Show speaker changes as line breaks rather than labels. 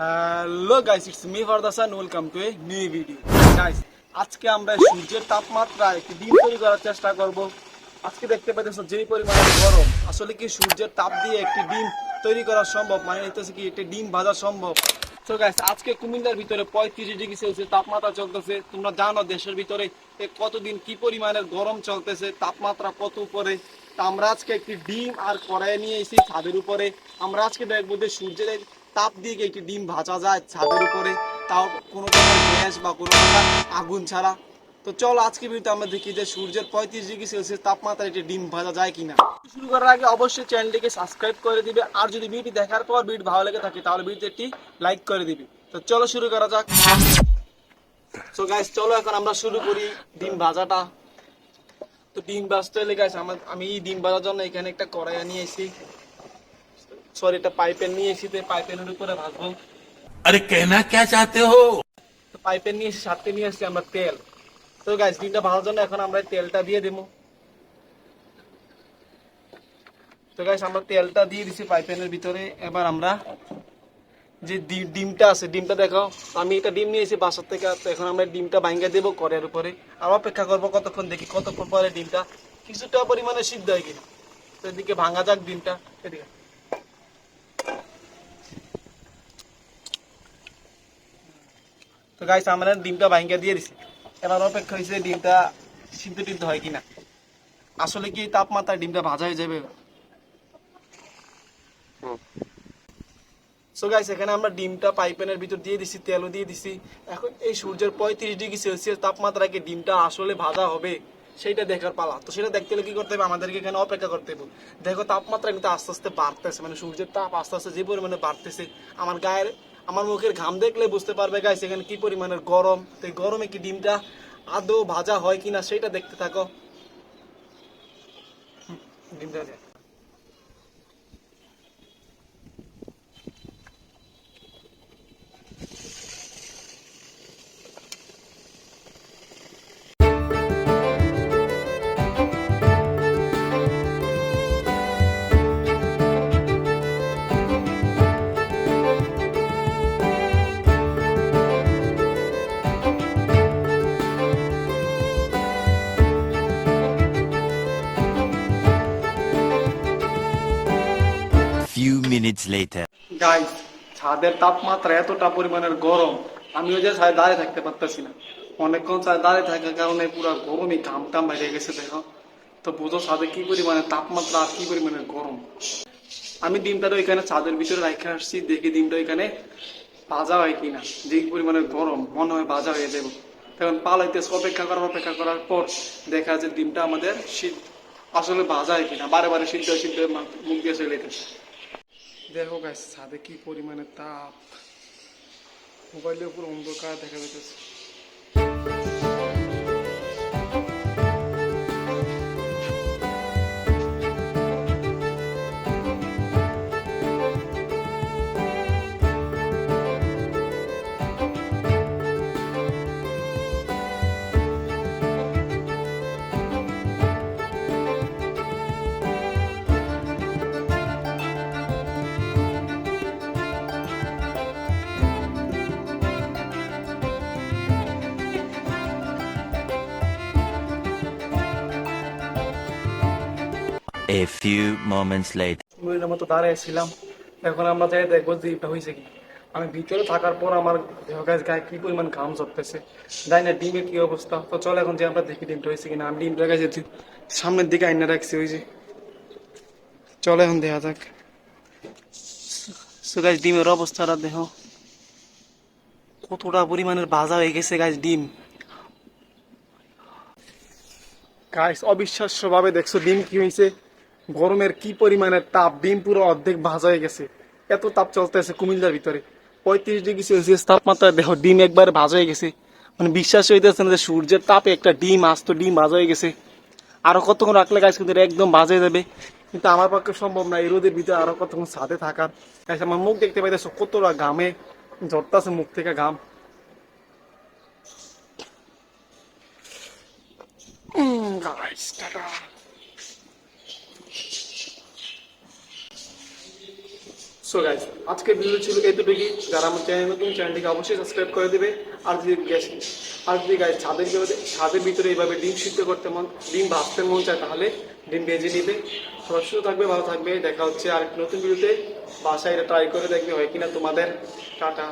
Hello guys it's me Fardasan welcome to a new video guys আজকে আমরা সূর্যের তাপমাত্রা একটি ডিম তৈরি করার চেষ্টা করব। আজকে দেখতে পাচ্ছেন যেই পরিমাণে গরম। আসলে কি সূর্যের তাপ দিয়ে একটি ডিম তৈরি করা সম্ভব? মানে হইতেছে কি, একটি ডিম ভাজা সম্ভব? তো গাইস আজকে কুমিল্লার ভিতরে পঁয়ত্রিশ ডিগ্রি সেলসিয়াস তাপমাত্রা চলতেছে। তোমরা জানো দেশের ভিতরে কতদিন কি পরিমাণের গরম চলতেছে, তাপমাত্রা কত উপরে? তা আমরা আজকে একটি ডিম আর কড়াই নিয়ে এসেছি ছাদের উপরে। আমরা আজকে দেখব যে সূর্যের তাপ দিয়ে একটি ডিম ভাজা যায় ছাদের উপরে? তাও কোনো প্রকার গ্যাস বা কোনো প্রকার আগুন ছাড়া। তো চলো আজকে ভিডিওতে আমরা দেখি যে সূর্যের পঁয়ত্রিশ ডিগ্রি সেলসিয়াস তাপমাত্রায় একটি ডিম ভাজা যায় কিনা। শুরু করার আগে অবশ্যই চ্যানেলটিকে সাবস্ক্রাইব করে দিবে। আর যদি ভিডিওটি দেখার পর ভিডিও ভালো লেগে থাকে, তাহলে ভিডিওতে একটি লাইক করে দিবে। তো চলো শুরু করা যাক। সো গাইস চলো এখন আমরা শুরু করি ডিম ভাজাটা। তো ডিম ভাজতে হলে গাইস আমি ডিম ভাজার জন্য এখানে একটা কড়াই নিয়ে এসেছি সরি এটা পাইপের নিয়ে এসেছি পাইপের উপরে ভাজবো।
আরে কেনা কে চাতে
হো? পাইপের নিয়ে সাথে নিয়ে এসেছি আমরা তেল। তো গাইস দিনটা ভালো জন্য এখন আমরা তেলটা দিয়ে দেবো। তো গাইস আমরা তেলটা দিয়ে দিছি পাইপেনের ভিতরে। এবার আমরা যে ডিমটা আছে ডিমটা দেখো আমি এটা ডিম নিয়েছি বাসার থেকে তো এখন আমরা ডিমটা ভাঙ্গা দেবো করের উপরে। আর অপেক্ষা করব কতক্ষণ দেখি কতক্ষণ পরে ডিমটা। কিছুটা পরিমাণে সিদ্ধ হয়ে কিনা তো এদিকে ভাঙা যাক ডিমটা এদিকে। তো গাইস আমরা ডিমটা ভাঙ্গা দিয়ে দিছি। এবার অপেক্ষা হয়েছে ডিমটা সিদ্ধ টিদ্ধ হয় কিনা। আসলে কি এই তাপমাত্রায় ডিমটা ভাজা হয়ে যাবে? সো গাইস এখানে আমরা ডিমটা পাইপেনের ভিতর দিয়ে দিছি তেলও দিয়ে দিছি। এখন এই সূর্যের পঁয়ত্রিশ ডিগ্রি সেলসিয়াস তাপমাত্রায় কি ডিমটা আসলে ভাজা হবে? সেইটা দেখার পালা। তো সেটা দেখতে হলে কি করতে হবে? আমাদেরকে এখানে অপেক্ষা করতে হবে। দেখো তাপমাত্রা কিন্তু আস্তে আস্তে বাড়তেছে। মানে সূর্যের তাপ আস্তে আস্তে যে পরিমাণে বাড়তেছে আমার গায়ের আমার মুখের ঘাম দেখলে বুঝতে পারবে গাইস এখানে কি পরিমাণের গরম। তো গরমে কি ডিমটা আদৌ ভাজা হয় কিনা, সেটা দেখতে থাকো। ডিমটা
minutes later.
গাইস ছাদের তাপমাত্রা এতটা পরিমাণের গরম আমি ওই যে ছাদে দাঁড়িয়ে থাকতে পারতেছি না। অনেকক্ষণ ছাদে দাঁড়িয়ে থাকার কারণে পুরো গরমই ঘাম টাম বাইরে গেছে, দেখো। তো বুঝো ছাদে কি পরিমাণে তাপমাত্রা আর কি পরিমাণে গরম। আমি ডিমটা তো এখানে ছাদের ভিতরে রেখে আসছি, দেখি ডিমটা এখানে ভাজা হয় কিনা যে পরিমাণে গরম, মনে হয় ভাজা হয়ে যাবে। তখন পালাইতে অপেক্ষা করার অপেক্ষা করার পর দেখা যায় ডিমটা আমাদের শীত, আসলে ভাজা হয় কিনা, বারে বারে সিদ্ধ সিদ্ধ মুখ দিয়ে চলে দেখো গাছ ছাদে কি পরিমাণে তাপ? মোবাইলের উপর অন্ধকার দেখা যাচ্ছে
A few moments later.
মহিলার মতো দাঁড়িয়েছিলাম এখন আমরা যাই দেখব যে এটা হয়েছে কি। আমি ভিতরে থাকার পর আমার দেহ গাছ গায়ে কি পরিমাণ ঘাম ঝরতেছে। যাই না ডিমের কি অবস্থা। তো চল এখন যে আমরা দেখি ডিমটা হয়েছে কিনা। আমি ডিমটা গেছে সামনের দিকে আইনা রাখছি ওই যে। চল এখন দেখা যাক। সো গাছ ডিমের অবস্থাটা দেখো। কতটা পরিমাণের ভাজা হয়ে গেছে গাছ ডিম। গাছ অবিশ্বাস্য ভাবে দেখছ ডিম কি হয়েছে। গরমের কি পরিমাণের তাপ? ডিম পুরো অর্ধেক ভাজা হয়ে গেছে। এত তাপ চলতেছে কুমিল্লার ভিতরে। পঁয়ত্রিশ ডিগ্রি সেলসিয়াস তাপমাত্রা দেখো ডিম একবার ভাজা হয়ে গেছে। মানে বিশ্বাস হইতেছে না যে সূর্যের তাপে একটা ডিম আসতো ডিম ভাজা হয়ে গেছে। আরও কতক্ষণ রাখলে গাছ কিন্তু একদম ভাজা যাবে? কিন্তু আমার পক্ষে সম্ভব না এই রোদের ভিতরে আরও কতক্ষণ সাথে থাকার। Guys, আমার মুখ দেখতে পাইতেছো কতটা ঘামে ঝরতাছে মুখ থেকে ঘাম। Guys tata. সো গাইজ আজকের ভিডিও ছিল এতটুকুই। যারা আমার চ্যানেল নতুন চ্যানেলটিকে অবশ্যই সাবস্ক্রাইব করে দেবে। আর যদি গ্যাস আর যদি গাইজ ছাদের ভিতরে ছাদের ভিতরে এইভাবে ডিম সিদ্ধ করতে মন ডিম ভাজতে মন চায়, তাহলে ডিম ভেজে নিবে। সবাই সুস্থ থাকবে, ভালো থাকবে। দেখা হচ্ছে আর নতুন ভিডিওতে বাসায় এটা ট্রাই করে দেখবে হয় কিনা তোমাদের। টাটা।